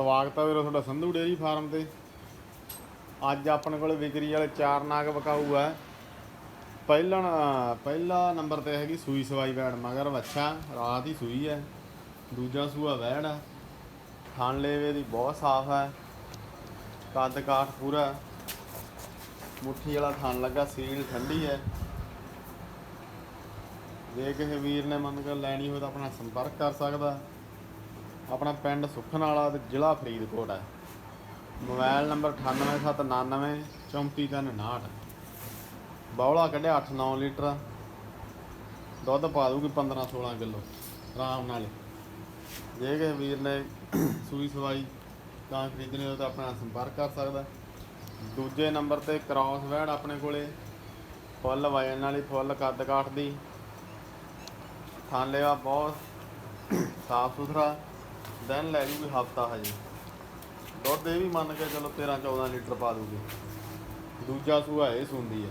ਸਵਾਗਤ ਹੈ ਵੀਰੋ ਤੁਹਾਡਾ ਸੰਧੂ ਡੇਅਰੀ ਫਾਰਮ ਤੇ। ਅੱਜ ਆਪਣੇ ਕੋਲ ਵਿਕਰੀ ਵਾਲੇ ਚਾਰ ਨਾਗ ਵਿਕਾਊ ਹੈ ਪਹਿਲਾ ਪਹਿਲਾ ਨੰਬਰ ਤੇ ਹੈਗੀ ਸੂਈ ਸਵਾਈ ਵੈੜ ਮਗਰ ਵੱਛਾ, ਰਾਤ ਹੀ ਸੂਈ ਹੈ ਦੂਜਾ ਸੂਆ ਵੈੜ ਹੈ ਥਣ ਲੇਵੇ ਦੀ ਬਹੁਤ ਸਾਫ਼ ਹੈ ਕੱਦ ਕਾਠ ਪੂਰਾ। ਮੁੱਠੀ ਵਾਲਾ ਥਣ ਲੱਗਾ, ਸੀਲ ਠੰਡੀ ਹੈ ਜੇ ਕਿਸੇ ਵੀਰ ਨੇ ਮੰਨ ਕੇ ਲੈਣੀ ਹੋਵੇ ਤਾਂ ਆਪਣਾ ਸੰਪਰਕ ਕਰ ਸਕਦਾ। ਆਪਣਾ ਪਿੰਡ ਸੁਖਨ ਵਾਲਾ ਤੇ ਜ਼ਿਲ੍ਹਾ ਫਰੀਦਕੋਟ ਹੈ। ਮੋਬਾਈਲ ਨੰਬਰ 98799 34359 ਬੌਲਾ ਕੱਢਿਆ 8-9 ਲੀਟਰ। ਦੁੱਧ ਪਾ ਦੂਗੀ 15-16 ਕਿਲੋ, ਆਰਾਮ ਨਾਲ। ਜੇ ਕਿਸੇ ਵੀਰ ਨੇ ਸੂਈ ਸਵਾਈ ਤਾਂ ਖਰੀਦਣੀ ਹੋਵੇ ਤਾਂ ਆਪਣਾ ਸੰਪਰਕ ਕਰ ਸਕਦਾ। ਦੂਜੇ ਨੰਬਰ ਤੇ ਕ੍ਰਾਸ ਵੈੜ ਆਪਣੇ ਕੋਲੇ। ਫੁੱਲ ਵਜਨ ਵਾਲੀ ਫੁੱਲ ਕੱਦ ਕਾਠ ਦੀ। ਥਾਂਲੇਵਾ ਬਹੁਤ ਸਾਫ਼ ਸੁਥਰਾ। ਦਿਨ ਲੈ ਜੂਗੀ ਹਫਤਾ ਹਜੇ। ਦੁੱਧ ਇਹ ਵੀ ਮੰਨ ਕੇ ਚਲੋ 13 14 ਲੀਟਰ ਪਾ ਦੂਗੀ। ਦੂਜਾ ਸੂਆ ਇਹ ਸੁੰਦੀ ਹੈ।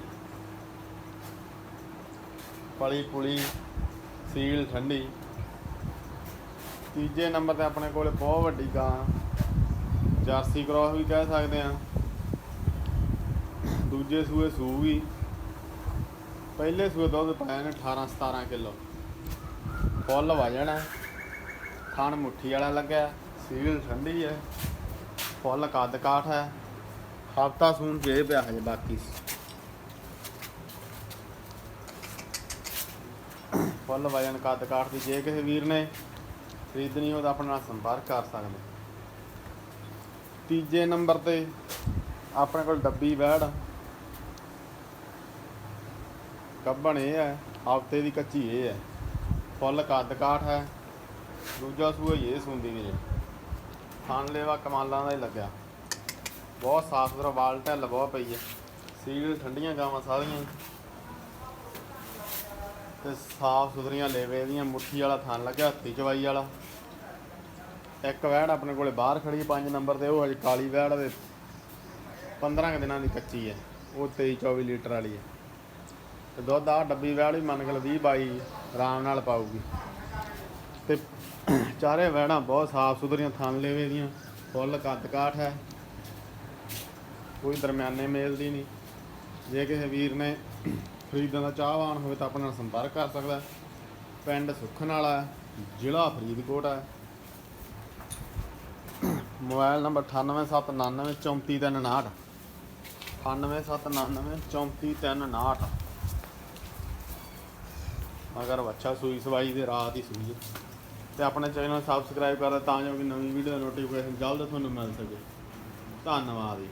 ਪਲੀ ਪੁਲੀ ਸੀਲ ਠੰਡੀ। ਤੀਜੇ ਨੰਬਰ ਤੇ ਆਪਣੇ ਕੋਲੇ ਬਹੁਤ ਵੱਡੀ ਗਾਂ। ਜਰਸੀ ਕ੍ਰਾਸ ਵੀ ਕਹਿ ਸਕਦੇ ਆ ਦੂਜੇ ਸੂਏ ਸੂਗੀ ਪਹਿਲੇ ਸੂਏ ਦੁੱਧ ਪਾਇਆ ਨੇ 18 17 ਕਿਲੋ। ਫੁੱਲ ਵਜਣ। ਹੈ ਖਾਣ ਮੁੱਠੀ ਵਾਲਾ ਲੱਗਾ ਸੀਲ ਠੰਡੀ ਹੈ ਫੁੱਲ ਕੱਦ ਕਾਠ ਹੈ ਹਫਤਾ ਸੂਨ ਜੇ ਪਿਆ ਹਜੇ ਬਾਕੀ। ਫੁੱਲ ਵਜਨ ਕੱਦ ਕਾਠ ਦੀ ਜੇ ਕਿਸੇ ਵੀਰ ਨੇ ਖਰੀਦਣੀ ਹੋ ਤਾਂ ਆਪਣੇ ਨਾਲ ਸੰਪਰਕ ਕਰ ਸਕਦੇ। ਤੀਜੇ ਨੰਬਰ ਤੇ ਆਪਣੇ ਕੋਲ ਡੱਬੀ ਵੈੜ ਕੱਬਣ ਇਹ ਹੈ ਹਫ਼ਤੇ ਦੀ ਕੱਚੀ ਇਹ ਹੈ ਫੁੱਲ ਕੱਦ ਕਾਠ ਹੈ ਦੂਜਾ ਸੂਆ ਹੀ, ਇਹ ਸੁੰਦੀ ਵੀਰੇ ਥਣ ਲੇਵਾ ਕਮਾਲਾਂ ਦਾ ਹੀ ਲੱਗਿਆ। ਬਹੁਤ ਸਾਫ਼ ਸੁਥਰਾ ਵਾਲ ਢੱਲ ਬਹੁਤ ਪਈ ਹੈ। ਸੀਲ ਠੰਡੀਆਂ ਗਾਵਾਂ ਸਾਰੀਆਂ ਹੀ। ਤੇ ਸਾਫ਼ ਸੁਥਰੀਆਂ ਲੇਵੇ ਦੀਆਂ ਮੁੱਠੀ ਵਾਲਾ ਥਣ ਲੱਗਿਆ, ਹੱਥੀ ਚਵਾਈ ਵਾਲਾ। ਇੱਕ ਵੈੜ ਆਪਣੇ ਕੋਲੇ ਬਾਹਰ ਖੜੀ 5 ਨੰਬਰ ਤੇ, ਉਹ ਹਜੇ ਕਾਲੀ ਵੈੜ ਦੇ 15 ਕੁ ਦਿਨਾਂ ਦੀ ਕੱਚੀ ਹੈ। ਉਹ 23 24 ਲੀਟਰ ਵਾਲੀ ਹੈ। ਤੇ ਦੁੱਧ ਆ ਡੱਬੀ ਵੈੜ ਵੀ ਮੰਨ ਕੇ ਲਓ 20 22 ਆਰਾਮ ਨਾਲ ਪਾਊਗੀ। ਤੇ ਚਾਰੇ ਵੈੜਾਂ ਬਹੁਤ ਸਾਫ਼ ਸੁਥਰੀਆਂ ਥਣ ਲੇਵੇ ਦੀਆਂ ਫੁੱਲ ਕੱਦ ਕਾਠ ਹੈ। ਕੋਈ ਦਰਮਿਆਨੇ ਮੇਲ ਦੀ ਨਹੀਂ। ਜੇ ਕਿਸੇ ਵੀਰ ਨੇ ਖਰੀਦਣ ਦਾ ਚਾਹਵਾਨ ਹੋਵੇ ਤਾਂ ਆਪਣੇ ਨਾਲ ਸੰਪਰਕ ਕਰ ਸਕਦਾ ਪਿੰਡ ਸੁਖਨ ਵਾਲਾ ਹੈ, ਜ਼ਿਲ੍ਹਾ ਫਰੀਦਕੋਟ ਹੈ। ਮੋਬਾਈਲ ਨੰਬਰ 98799 34359 98799 34359 ਅਗਰ ਬੱਚਾ ਸੂਈ ਸਵਾਈ ਦੇ ਰਾਤ ਹੀ ਸੂਈ ਤੇ ਆਪਣੇ ਚੈਨਲ ਨੂੰ ਸਬਸਕ੍ਰਾਈਬ ਕਰ ਤਾਂ ਜੋ ਕਿ ਨਵੀਂ ਵੀਡੀਓ ਦਾ ਨੋਟੀਫਿਕੇਸ਼ਨ ਜਲਦ ਤੁਹਾਨੂੰ ਮਿਲ ਸਕੇ। ਧੰਨਵਾਦ ਜੀ।